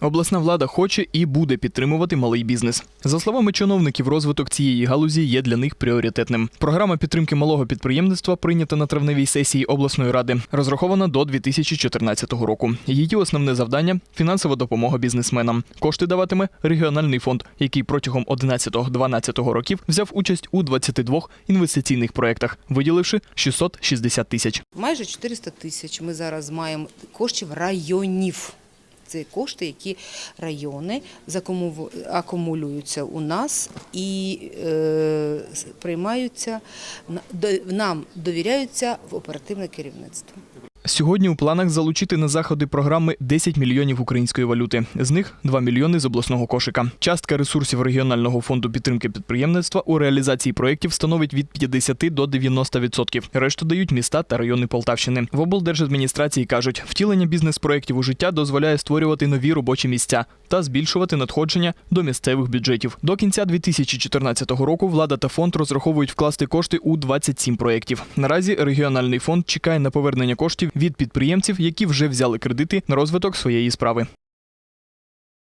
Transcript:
Обласна влада хоче і буде підтримувати малий бізнес. За словами чиновників, розвиток цієї галузі є для них пріоритетним. Програма підтримки малого підприємництва прийнята на травневій сесії обласної ради, розрахована до 2014 року. Її основне завдання фінансова допомога бізнесменам. Кошти даватиме регіональний фонд, який протягом 11-12 років взяв участь у 22 інвестиційних проєктах, виділивши 660 тисяч. Майже 400 тисяч ми зараз маємо коштів районів. Це кошти, які райони акумулюються у нас і е, приймаються, нам довіряються в оперативне керівництво. Сьогодні у планах залучити на заходи програми 10 мільйонів української валюти. З них 2 мільйони з обласного кошика. Частка ресурсів регіонального фонду підтримки підприємництва у реалізації проєктів становить від 50 до 90%. Решту дають міста та райони Полтавщини. В облдержадміністрації кажуть, втілення бізнес-проєктів у життя дозволяє створювати нові робочі місця та збільшувати надходження до місцевих бюджетів. До кінця 2014 року влада та фонд розраховують вкласти кошти у 27 проєктів. Наразі регіональний фонд чекає на повернення коштів від підприємців, які вже взяли кредити на розвиток своєї справи.